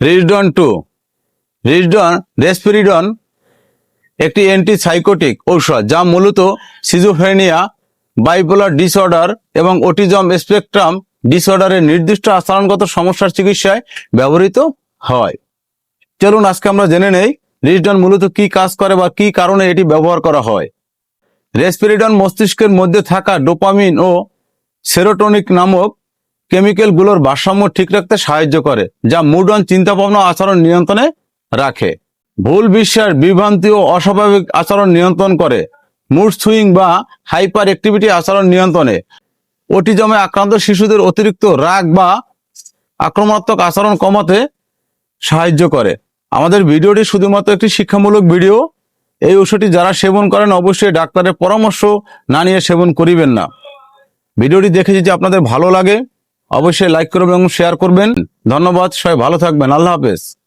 রিজডন two রিজডন রেসপিরিডন একটি antipsychotic ঔষধ যা মূলত সিজোফ্রেনিয়া বাইপোলার ডিসঅর্ডার এবং অটিজম স্পেকট্রাম ডিসঅর্ডারের নির্দিষ্ট আচরণগত সমস্যার চিকিৎসায় ব্যবহৃত হয়। চলুন আজকে আমরা জেনে নেই রিজডন মূলত কি কাজ করে বা কি কারণে এটি ব্যবহার করা হয়। রেসপিরিডন মস্তিষ্কের মধ্যে থাকা ডোপামিন ও সেরোটনিক নামক কেমিক্যালগুলোর ভারসাম্য ঠিক রাখতে সাহায্য করে, যা মুড অন চিন্তা ভাবনা আচরণ নিয়ন্ত্রণে রাখে। ভুল বিশ্বাস, বিভ্রান্তি ও অস্বাভাবিক আচরণ নিয়ন্ত্রণ করে। মুড সুইং বা হাইপার অ্যাক্টিভিটি আচরণ নিয়ন্ত্রণে। অটিজমে আক্রান্ত শিশুদের অতিরিক্ত রাগ বা আক্রমণাত্মক আচরণ কমাতে সাহায্য করে। আমাদের ভিডিওটি শুধুমাত্র একটি শিক্ষামূলক ভিডিও। এই ওষুধটি যারা সেবন করেন, অবশ্যই ডাক্তারের পরামর্শ না নিয়ে সেবন করিবেন না। ভিডিওটি দেখে যদি আপনাদের ভালো লাগে অবশ্যই লাইক করবেন এবং শেয়ার করবেন। ধন্যবাদ সবাই ভালো থাকবেন। আল্লাহ হাফেজ।